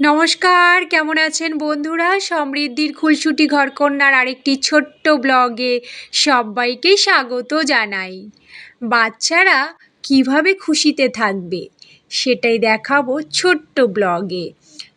নমস্কার, কেমন আছেন বন্ধুরা? সমৃদ্ধির খুলসুটি ঘরকন্যার আরেকটি ছোট্ট ব্লগে সবাইকে স্বাগত জানাই। বাচ্চারা কীভাবে খুশিতে থাকবে সেটাই দেখাবো ছোট্ট ব্লগে।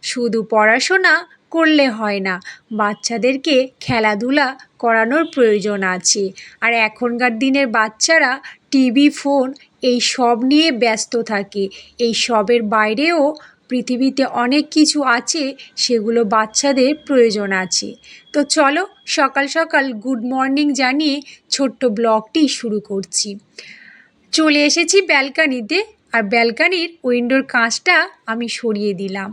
শুধু পড়াশোনা করলে হয় না, বাচ্চাদেরকে খেলাধুলা করানোর প্রয়োজন আছে। আর এখনকার দিনের বাচ্চারা টিভি, ফোন, এই সব নিয়ে ব্যস্ত থাকে। এই সবের বাইরেও পৃথিবীতে অনেক কিছু আছে, সেগুলো বাচ্চাদের প্রয়োজন আছে। তো চলো সকাল সকাল গুড মর্নিং জানিয়ে ছোট্ট ব্লগটি শুরু করছি। চলে এসেছি ব্যালকানিতে, আর ব্যালকানির উইন্ডোর কাঁচটা আমি সরিয়ে দিলাম।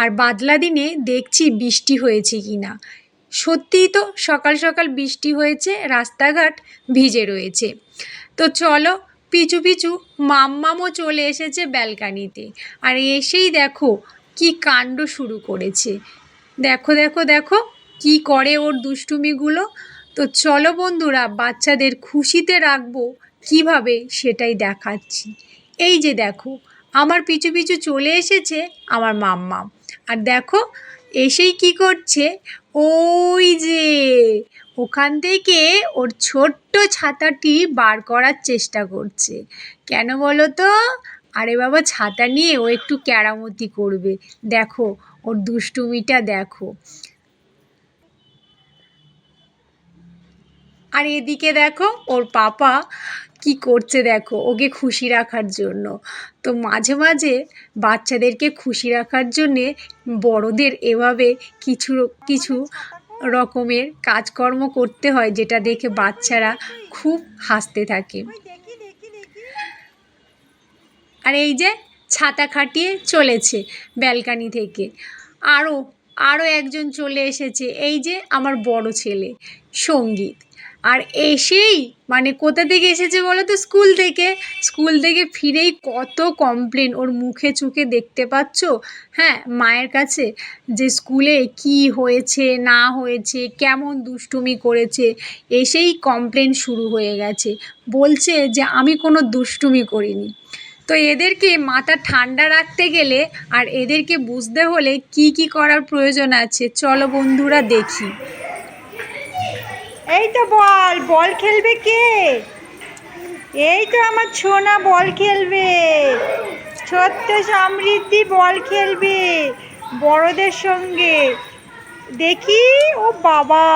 আর বাদলা দিনে দেখছি বৃষ্টি হয়েছে কি না সত্যিই তো সকাল সকাল বৃষ্টি হয়েছে, রাস্তাঘাট ভিজে রয়েছে। তো চলো পিছু পিছু মাম্মামও চলে এসেছে ব্যালকানিতে। আর এসেই দেখো কি কাণ্ড শুরু করেছে। দেখো দেখো দেখো কি করে ওর দুষ্টুমিগুলো। তো চলো বন্ধুরা, বাচ্চাদের খুশিতে রাখব, কীভাবে সেটাই দেখাচ্ছি। এই যে দেখো, আমার পিছু পিছু চলে এসেছে আমার মাম্মা আর দেখো, এসেই কি করছে ওই যে, ওখান থেকে ওর ছোট্ট ছাতাটি বার করার চেষ্টা করছে। কেন বলো তো? আরে বাবা, ছাতা নিয়ে ও একটু কেরামতি করবে। দেখো, ওর দুষ্টুমিটা দেখো। আর এদিকে দেখো, ওর পাপা কি করছে দেখো, ওকে খুশি রাখার জন্য। তো মাঝে মাঝে বাচ্চাদেরকে খুশি রাখার জন্যে বড়দের এভাবে কিছু কিছু রকমের কাজকর্ম করতে হয়, যেটা দেখে বাচ্চারা খুব হাসতে থাকে। আর এই যে ছাতা খাটিয়ে চলেছে ব্যালকানি থেকে। আরও আরও একজন চলে এসেছে, এই যে আমার বড় ছেলে, সংগীত। আর এসেই মানে কোথা থেকে এসেছে বলো তো? স্কুল থেকে। স্কুল থেকে ফিরেই কত কমপ্লেন ওর মুখে চোখে দেখতে পাচ্ছ? হ্যাঁ মায়ের কাছে যে স্কুলে কি হয়েছে, না হয়েছে, কেমন দুষ্টুমি করেছে, এসেই কমপ্লেন শুরু হয়ে গেছে। বলছে যে, আমি কোনো দুষ্টুমি করিনি। তো এদেরকে মাথা ঠান্ডা রাখতে গেলে আর এদেরকে বুঝতে হলে কি কি করার প্রয়োজন আছে? চলো বন্ধুরা দেখি। এই তো বল বল খেলবে কে? এই তো আমার ছোনা বল খেলবে। ছোট্ট সমৃদ্ধি বল খেলবে বড়দের সঙ্গে। দেখি, ও বাবা,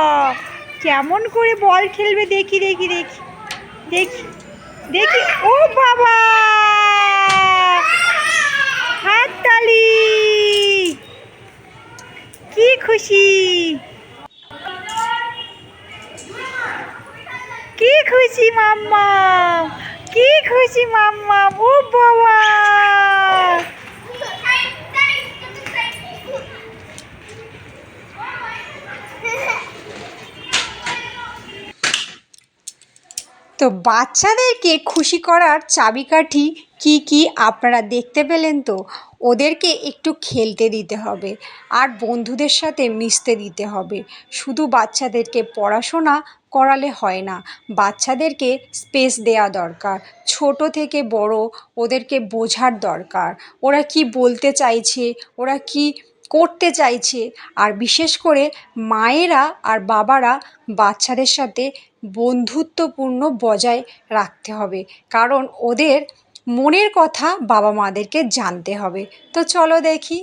কেমন করে বল খেলবে? দেখি দেখি দেখি দেখি দেখি। ও বাবা হাততালি কি খুশি কি খুশি মাম্মা। কি খুশি মাম্মা। ও বাবা। তো বাচ্চাদেরকে খুশি করার চাবিকাঠি কি কি আপনারা দেখতে পেলেন তো? ওদেরকে একটু খেলতে দিতে হবে আর বন্ধুদের সাথে মিশতে দিতে হবে। শুধু বাচ্চাদেরকে পড়াশোনা করালে হয় না, বাচ্চাদেরকে স্পেস দেওয়া দরকার। ছোট থেকে বড় ওদেরকে বোঝার দরকার। ওরা কি বলতে চাইছে, ওরা কি করতে চাইছে। আর বিশেষ করে মায়েরা আর বাবারা বাচ্চাদের সাথে বন্ধুত্বপূর্ণ বজায় রাখতে হবে। কারণ ওদের মনের কথা বাবা মাদেরকে জানতে হবে। তো চলো দেখি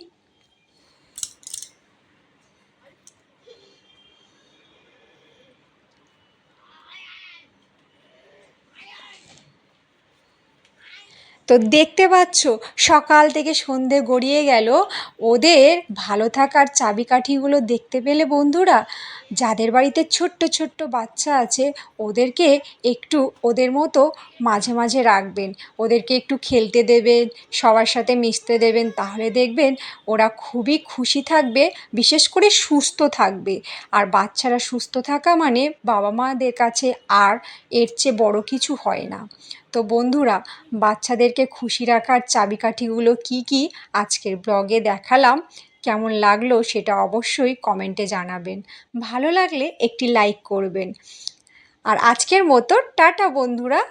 তো দেখতে পাচ্ছ, সকাল থেকে সন্ধে গড়িয়ে গেল। ওদের ভালো থাকার চাবিকাঠিগুলো দেখতে পেলে বন্ধুরা। যাদের বাড়িতে ছোট্ট ছোট্ট বাচ্চা আছে, ওদেরকে একটু ওদের মতো মাঝে মাঝে রাখবেন। ওদেরকে একটু খেলতে দেবেন, সবার সাথে মিশতে দেবেন, তাহলে দেখবেন ওরা খুবই খুশি থাকবে, বিশেষ করে সুস্থ থাকবে। আর বাচ্চারা সুস্থ থাকা মানে বাবা মাদের কাছে আর এর চেয়ে বড় কিছু হয় না। তো বন্ধুরা, বাচ্চাদেরকে খুশি রাখার চাবিকাঠিগুলো কি কি? আজকের ব্লগে দেখালাম। কেমন লাগল সেটা অবশ্যই কমেন্টে জানাবেন। ভালো লাগলে একটি লাইক করবেন। আর আজকের মতো টাটা বন্ধুরা।